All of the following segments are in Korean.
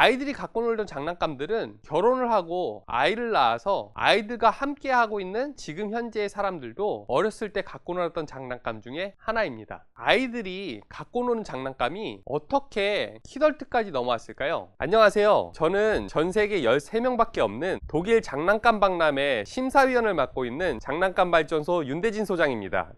아이들이 갖고 놀던 장난감들은 결혼을 하고 아이를 낳아서 아이들과 함께 하고 있는 지금 현재의 사람들도 어렸을 때 갖고 놀았던 장난감 중에 하나입니다. 아이들이 갖고 노는 장난감이 어떻게 키덜트까지 넘어왔을까요? 안녕하세요. 저는 전 세계 13명밖에 없는 독일 장난감 박람회 심사위원을 맡고 있는 장난감 발전소 윤대진 소장입니다.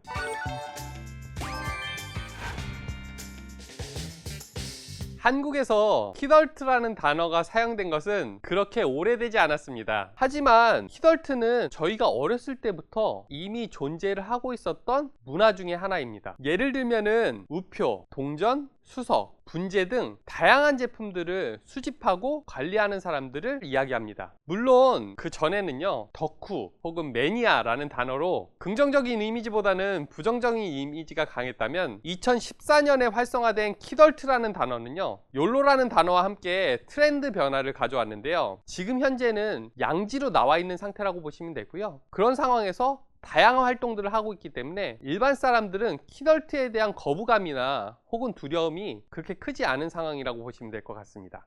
한국에서 키덜트라는 단어가 사용된 것은 그렇게 오래되지 않았습니다. 하지만 키덜트는 저희가 어렸을 때부터 이미 존재를 하고 있었던 문화 중의 하나입니다. 예를 들면은 우표, 동전, 수석, 분재 등 다양한 제품들을 수집하고 관리하는 사람들을 이야기합니다. 물론 그 전에는요, 덕후 혹은 매니아라는 단어로 긍정적인 이미지보다는 부정적인 이미지가 강했다면 2014년에 활성화된 키덜트라는 단어는요, 욜로라는 단어와 함께 트렌드 변화를 가져왔는데요. 지금 현재는 양지로 나와 있는 상태라고 보시면 되고요. 그런 상황에서 다양한 활동들을 하고 있기 때문에 일반 사람들은 키덜트에 대한 거부감이나 혹은 두려움이 그렇게 크지 않은 상황이라고 보시면 될 것 같습니다.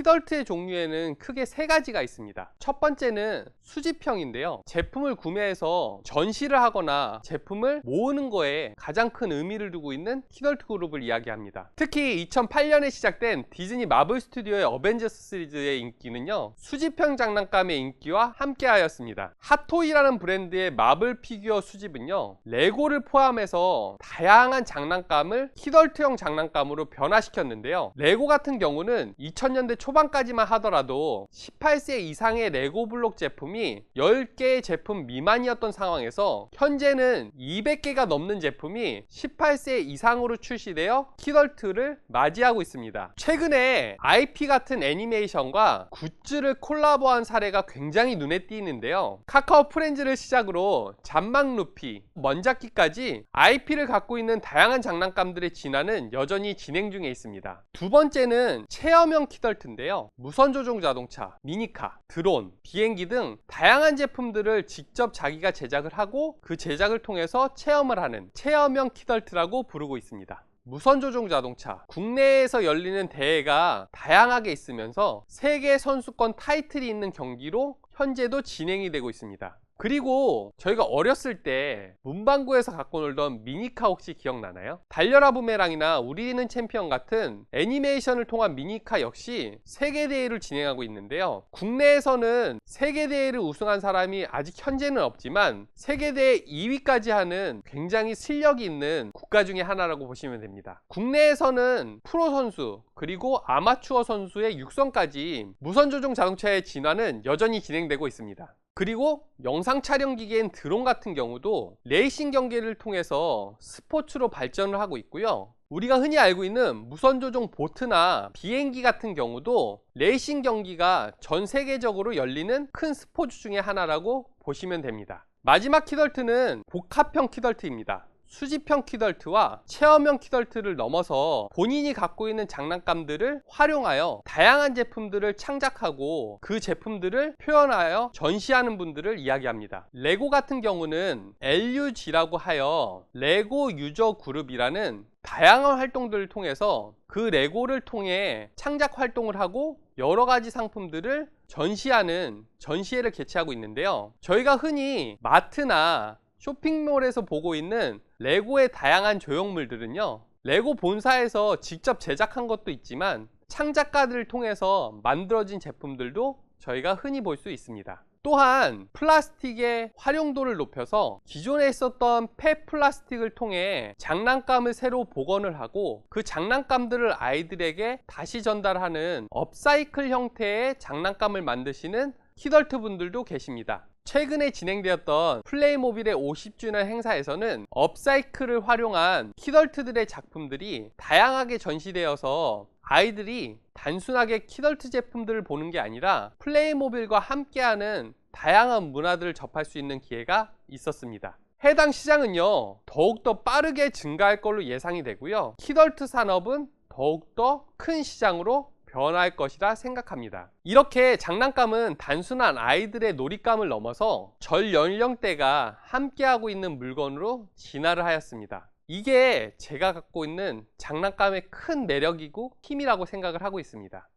키덜트의 종류에는 크게 세 가지가 있습니다. 첫 번째는 수집형인데요. 제품을 구매해서 전시를 하거나 제품을 모으는 거에 가장 큰 의미를 두고 있는 키덜트 그룹을 이야기합니다. 특히 2008년에 시작된 디즈니 마블 스튜디오의 어벤져스 시리즈의 인기는요. 수집형 장난감의 인기와 함께하였습니다. 핫토이라는 브랜드의 마블 피규어 수집은요. 레고를 포함해서 다양한 장난감을 키덜트형 장난감으로 변화시켰는데요. 레고 같은 경우는 2000년대 초 반까지만 하더라도 18세 이상의 레고 블록 제품이 10개의 제품 미만이었던 상황에서 현재는 200개가 넘는 제품이 18세 이상으로 출시되어 키덜트를 맞이하고 있습니다. 최근에 IP 같은 애니메이션과 굿즈를 콜라보한 사례가 굉장히 눈에 띄는데요. 카카오 프렌즈를 시작으로 잔망 루피, 먼잡기까지 IP를 갖고 있는 다양한 장난감들의 진화는 여전히 진행 중에 있습니다. 두 번째는 체험형 키덜트인데 요. 무선 조종 자동차, 미니카, 드론, 비행기 등 다양한 제품들을 직접 자기가 제작을 하고 그 제작을 통해서 체험을 하는 체험형 키덜트라고 부르고 있습니다. 무선 조종 자동차 국내에서 열리는 대회가 다양하게 있으면서 세계 선수권 타이틀이 있는 경기로 현재도 진행이 되고 있습니다. 그리고 저희가 어렸을 때 문방구에서 갖고 놀던 미니카 혹시 기억나나요? 달려라 부메랑이나 우리는 챔피언 같은 애니메이션을 통한 미니카 역시 세계대회를 진행하고 있는데요. 국내에서는 세계대회를 우승한 사람이 아직 현재는 없지만 세계대회 2위까지 하는 굉장히 실력이 있는 국가 중에 하나라고 보시면 됩니다. 국내에서는 프로 선수 그리고 아마추어 선수의 육성까지 무선 조종 자동차의 진화는 여전히 진행되고 있습니다. 그리고 영상 촬영 기계인 드론 같은 경우도 레이싱 경기를 통해서 스포츠로 발전을 하고 있고요. 우리가 흔히 알고 있는 무선 조종 보트나 비행기 같은 경우도 레이싱 경기가 전 세계적으로 열리는 큰 스포츠 중의 하나라고 보시면 됩니다. 마지막 키덜트는 복합형 키덜트입니다. 수집형 키덜트와 체험형 키덜트를 넘어서 본인이 갖고 있는 장난감들을 활용하여 다양한 제품들을 창작하고 그 제품들을 표현하여 전시하는 분들을 이야기합니다. 레고 같은 경우는 LUG라고 하여 레고 유저 그룹이라는 다양한 활동들을 통해서 그 레고를 통해 창작 활동을 하고 여러 가지 상품들을 전시하는 전시회를 개최하고 있는데요. 저희가 흔히 마트나 쇼핑몰에서 보고 있는 레고의 다양한 조형물들은요. 레고 본사에서 직접 제작한 것도 있지만 창작가들을 통해서 만들어진 제품들도 저희가 흔히 볼 수 있습니다. 또한 플라스틱의 활용도를 높여서 기존에 있었던 폐 플라스틱을 통해 장난감을 새로 복원을 하고 그 장난감들을 아이들에게 다시 전달하는 업사이클 형태의 장난감을 만드시는 키덜트 분들도 계십니다. 최근에 진행되었던 플레이모빌의 50주년 행사에서는 업사이클을 활용한 키덜트들의 작품들이 다양하게 전시되어서 아이들이 단순하게 키덜트 제품들을 보는 게 아니라 플레이모빌과 함께하는 다양한 문화들을 접할 수 있는 기회가 있었습니다. 해당 시장은요, 더욱더 빠르게 증가할 걸로 예상이 되고요. 키덜트 산업은 더욱더 큰 시장으로 변할 것이라 생각합니다. 이렇게 장난감은 단순한 아이들의 놀잇감을 넘어서 전 연령대가 함께하고 있는 물건으로 진화를 하였습니다. 이게 제가 갖고 있는 장난감의 큰 매력이고 힘이라고 생각을 하고 있습니다.